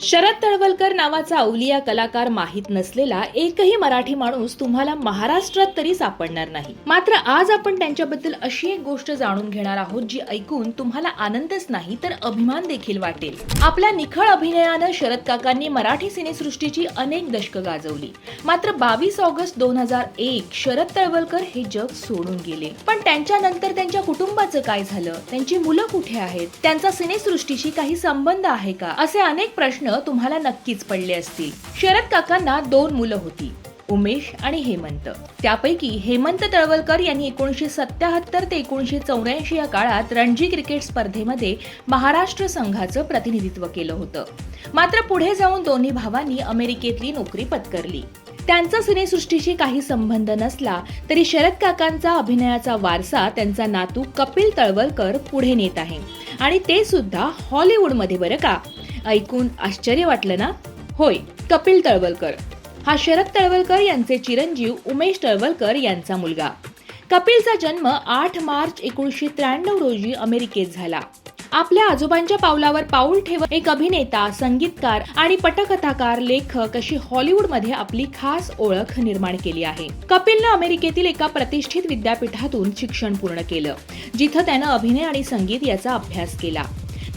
शरद तळवलकर नावाचा अवलिया कलाकार माहीत नसलेला एकही मराठी माणूस तुम्हाला महाराष्ट्रात तरी सापडणार नाही. मात्र आज आपण त्यांच्याबद्दल अशी एक गोष्ट जाणून घेणार आहोत जी ऐकून तुम्हाला आनंदच नाही तर अभिमान देखील वाटेल. आपल्या निखळ अभिनयानं शरद काकांनी मराठी सिनेसृष्टीची अनेक दशकं गाजवली. मात्र बावीस ऑगस्ट दोन हजार एक शरद तळवलकर हे जग सोडून गेले. पण त्यांच्यानंतर त्यांच्या कुटुंबाचं काय झालं? त्यांची मुलं कुठे आहेत? त्यांचा सिनेसृष्टीशी काही संबंध आहे का? असे अनेक प्रश्न तुम्हाला नक्कीच पडले असतील. शरद काकांना दोन मुलं होती उमेश आणि हेमंत. त्यापैकी हेमंत तळवलकर यांनी एकोणीसशे सत्याहत्तर ते एकोणीसशे चौऱ्याऐंशी या काळात रणजी क्रिकेट स्पर्धेमध्ये महाराष्ट्र संघाचं प्रतिनिधित्व केलं होतं. मात्र पुढे जाऊन दोन्ही भावांनी अमेरिकेतली नोकरी पत्करली. त्यांचा सिनेसृष्टीशी काही संबंध नसला तरी शरद काकांचा अभिनयाचा वारसा त्यांचा नातू कपिल तळवलकर पुढे नेत आहे. आणि ते सुद्धा हॉलिवूडमध्ये बरं का? ऐकून आश्चर्य वाटलं ना? होय कपिल तळवलकर. हा शरद तळवलकर यांचे चिरंजीव उमेश तळवलकर यांचा मुलगा. कपिलचा जन्म आठ मार्च एकोणीसशे त्र्याण्णव रोजी अमेरिकेत झाला. आपल्या आजोबांच्या पावलावर पाऊल ठेवत एक अभिनेता संगीतकार आणि पटकथाकार लेखक अशी हॉलिवूडमध्ये आपली खास ओळख निर्माण केली आहे. कपिलनं अमेरिकेतील एका प्रतिष्ठित विद्यापीठातून शिक्षण पूर्ण केलं जिथं त्यानं अभिनय आणि संगीत याचा अभ्यास केला.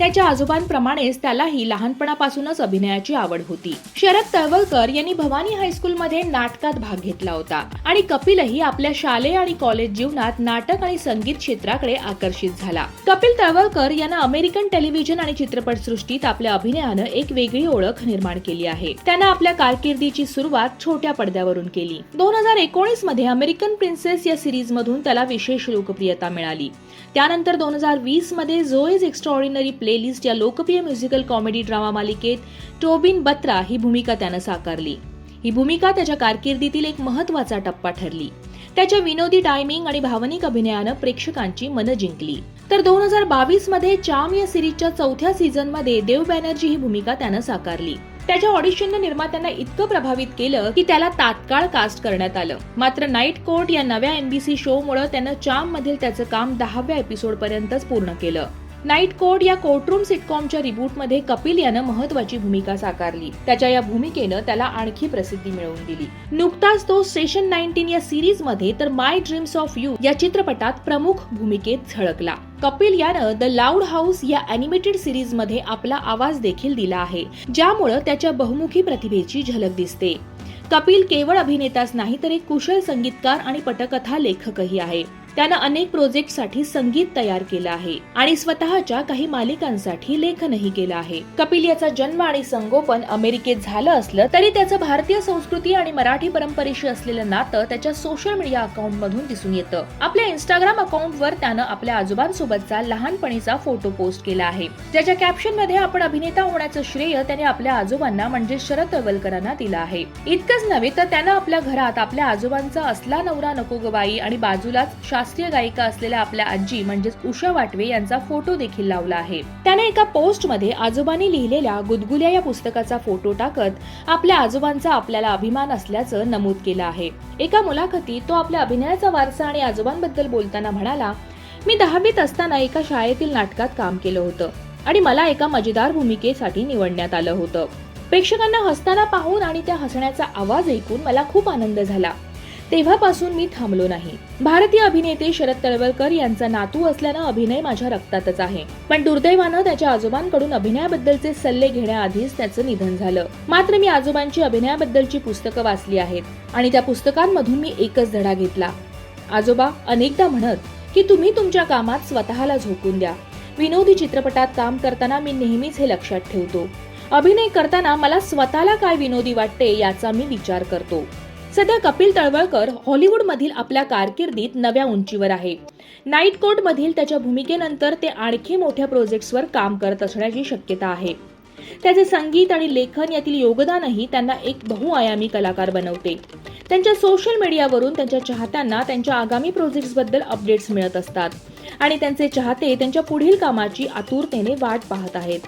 त्याच्या आजोबांप्रमाणेच त्यालाही लहानपणापासूनच अभिनयाची आवड होती. शरद तळवलकर यांनी भवानी हायस्कूलमध्ये नाटकात भाग घेतला होता आणि कपिलही आपल्या शालेय आणि कॉलेज जीवनात नाटक आणि संगीत क्षेत्राकडे आकर्षित झाला. कपिल तळवलकर यांना अमेरिकन टेलिव्हिजन आणि चित्रपटसृष्टीत आपल्या अभिनयानं एक वेगळी ओळख निर्माण केली आहे. त्यानं आपल्या कारकिर्दीची सुरुवात छोट्या पडद्यावरून केली. दोन हजार एकोणीसमध्ये अमेरिकन प्रिन्सेस या सिरीज मधून त्याला विशेष लोकप्रियता मिळाली. त्यानंतर दोन हजार वीसमध्ये झोईज एक्स्ट्रॉर्डिनरी प्लेलिस्ट या लोकप्रिय म्युझिकल कॉमेडी ड्रामा मालिकेत टोबिन बत्रा ही भूमिका त्यानं साकारली. ही भूमिका त्याच्या कारकिर्दीतील एक महत्त्वाचा टप्पा ठरली. त्याच्या विनोदी टायमिंग आणि भावनिक अभिनयानं प्रेक्षकांची मनं जिंकली. तर दोन हजार बावीसमध्ये चाम या सिरीजच्या चौथ्या सीझनमध्ये देव बॅनर्जी ही भूमिका त्यानं साकारली. त्याच्या ऑडिशननं निर्मात्यांना इतकं प्रभावित केलं की त्याला तात्काळ कास्ट करण्यात आलं. मात्र नाईट कोर्ट या नव्या एनबीसी शो मुळे त्यानं चाम मधील त्याचं काम दहाव्या एपिसोड पर्यंतच पूर्ण केलं. नाईट कोर्ट या कोर्टरूम सिटकॉमच्या रिबूटमध्ये कपिल यानं महत्वाची भूमिका साकारली. त्याच्या या भूमिकेनं त्याला आणखी प्रसिद्धी मिळवून दिली. नुकताच तो स्टेशन नाईन्टीन या सिरीजमध्ये तर माय ड्रीम्स ऑफ यू या चित्रपटात प्रमुख भूमिकेत झळकला. कपिल यानं द लाऊड हाऊस या अॅनिमेटेड सिरीजमध्ये आपला आवाज देखील दिला आहे ज्यामुळं त्याच्या बहुमुखी प्रतिभेची झलक दिसते. कपिल केवळ अभिनेताच नाही तर एक कुशल संगीतकार आणि पटकथा लेखकही आहे. त्यानं अनेक प्रोजेक्टसाठी संगीत तयार केलं आहे आणि स्वतःच्या काही मालिकांसाठी लेखनही केलं आहे. कपिल याचा जन्म आणि संगोपन अमेरिकेत झालं असलं तरी त्याचं भारतीय संस्कृती आणि मराठी परंपरेशी असलेलं नातं त्याच्या सोशल मीडिया अकाउंट मधून दिसून येतं. आपल्या इंस्टाग्राम अकाउंट वर त्यानं आपल्या आजोबांसोबतचा लहानपणीचा फोटो पोस्ट केला आहे. ज्याच्या कॅप्शनमध्ये आपण अभिनेता होण्याचं श्रेय त्याने आपल्या आजोबांना म्हणजे शरद तळवलकरांना दिलं आहे. इतकंच नव्हे तर त्यानं आपल्या घरात आपल्या आजोबांचा असला नवरा नको गवाई आणि बाजूलाच शास्त्रीय गायिका असलेल्या आपल्या आजी म्हणजेच उषा वाटवे यांचा फोटो देखील लावला आहे. त्याने एका पोस्टमध्ये आजोबांनी लिहिलेल्या गुदगुल्या या पुस्तकाचा फोटो टाकत आपल्या आजोबांचा आपल्याला अभिमान असल्याचं नमूद केलं आहे. एका मुलाखतीत तो आपल्या अभिनयाचा वारसा आणि आजोबांबद्दल बोलताना म्हणाला मी दहावीत असताना एका शाळेतील नाटकात काम केलं होतं आणि मला एका मजेदार भूमिकेसाठी निवडण्यात आलं होतं. प्रेक्षकांना हसताना पाहून आणि त्या हसण्याचा आवाज ऐकून मला खूप आनंद झाला. तेव्हापासून मी थांबलो नाही. भारतीय अभिनेते शरद तळवलकर यांचा नातू असल्यानं अभिनय माझ्या रक्तातच आहे. पण दुर्दैवानं त्याच्या आजोबांकडून अभिनयाबद्दलचे सल्ले घेण्याआधीच त्याचं निधन झालं. मात्र मी आजोबांची अभिनयाबद्दलची पुस्तकं वाचली आहेत आणि त्या पुस्तकांमधून मी एकच धडा घेतला. आजोबा अनेकदा म्हणत की तुम्ही तुमच्या कामात स्वतःला झोकून द्या. विनोदी चित्रपटात काम करताना मी नेहमीच हे लक्षात ठेवतो. अभिनय करताना मला स्वतःला काय विनोदी वाटते याचा मी विचार करतो. सध्या कपिल तळवळकर हॉलिवूडमधील आपल्या कारकिर्दीत नव्या उंचीवर आहे. नाईट कोर्ट त्याच्या भूमिकेनंतर ते आणखी मोठ्या प्रोजेक्ट्सवर काम करत असण्याची शक्यता आहे. त्याचे संगीत आणि लेखन यातील योगदानही त्यांना एक बहुआयामी कलाकार बनवते. त्यांच्या सोशल मीडियावरून त्यांच्या चाहत्यांना त्यांच्या आगामी प्रोजेक्ट्सबद्दल अपडेट्स मिळत असतात आणि त्यांचे चाहते त्यांच्या पुढील कामाची आतुरतेने वाट पाहत आहेत.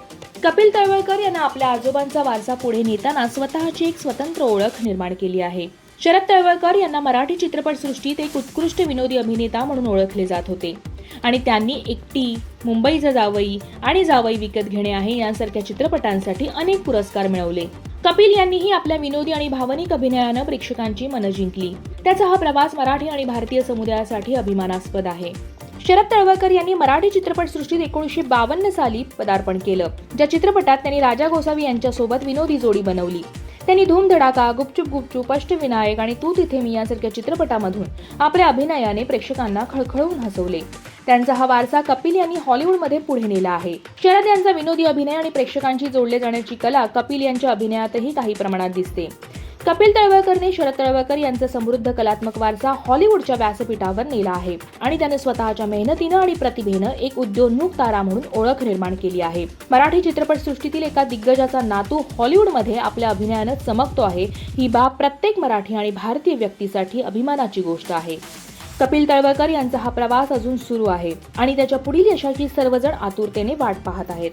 कपिल तळवळकर यांना आपल्या आजोबांचा वारसा पुढे नेताना स्वतःची एक स्वतंत्र ओळख निर्माण केली आहे. शरद तळवळकर यांना मराठी चित्रपटसृष्टीत एक उत्कृष्ट विनोदी अभिनेता म्हणून ओळखले जात होते. आणि त्यांनी एकटी मुंबईचा जावई आणि जावई विकत घेणे आहे यांसारख्या चित्रपटांसाठी अनेक पुरस्कार मिळवले. कपिल यांनीही आपल्या विनोदी आणि भावनिक अभिनयानं प्रेक्षकांची मनं जिंकली. त्याचा हा प्रवास मराठी आणि भारतीय समुदायासाठी अभिमानास्पद आहे. शरद तळवळकर यांनी मराठी चित्रपटसृष्टीत एकोणीसशे बावन्न साली पदार्पण केलं ज्या चित्रपटात त्यांनी राजा गोसावी यांच्यासोबत विनोदी जोडी बनवली. त्यांनी धूमधडाका गुपचूप गुपचूप अष्टविनायक आणि तू तिथे मी यासारख्या चित्रपटामधून आपल्या अभिनयाने प्रेक्षकांना खळखळवून हसवले. त्यांचा हा वारसा कपिल यांनी हॉलिवूडमध्ये पुढे नेला आहे. शरद यांचा विनोदी अभिनय आणि प्रेक्षकांशी जोडले जाण्याची कला कपिल यांच्या अभिनयातही काही प्रमाणात दिसते. कपिल तळवळकरने शरद तळवळकर यांचा समृद्ध कलात्मक वारसा हॉलिवूडच्या व्यासपीठावर नेला आहे. आणि त्याने स्वतःच्या मेहनतीनं आणि प्रतिभेनं एक उद्योन्मुख तारा म्हणून ओळख निर्माण केली आहे. मराठी चित्रपटसृष्टीतील एका दिग्गजाचा नातू हॉलिवूडमध्ये आपल्या अभिनयानं चमकतो आहे. ही बाब प्रत्येक मराठी आणि भारतीय व्यक्तीसाठी अभिमानाची गोष्ट आहे. कपिल तळवळकर यांचा हा प्रवास अजून सुरू आहे आणि त्याच्या पुढील यशाची सर्वजण आतुरतेने वाट पाहत आहेत.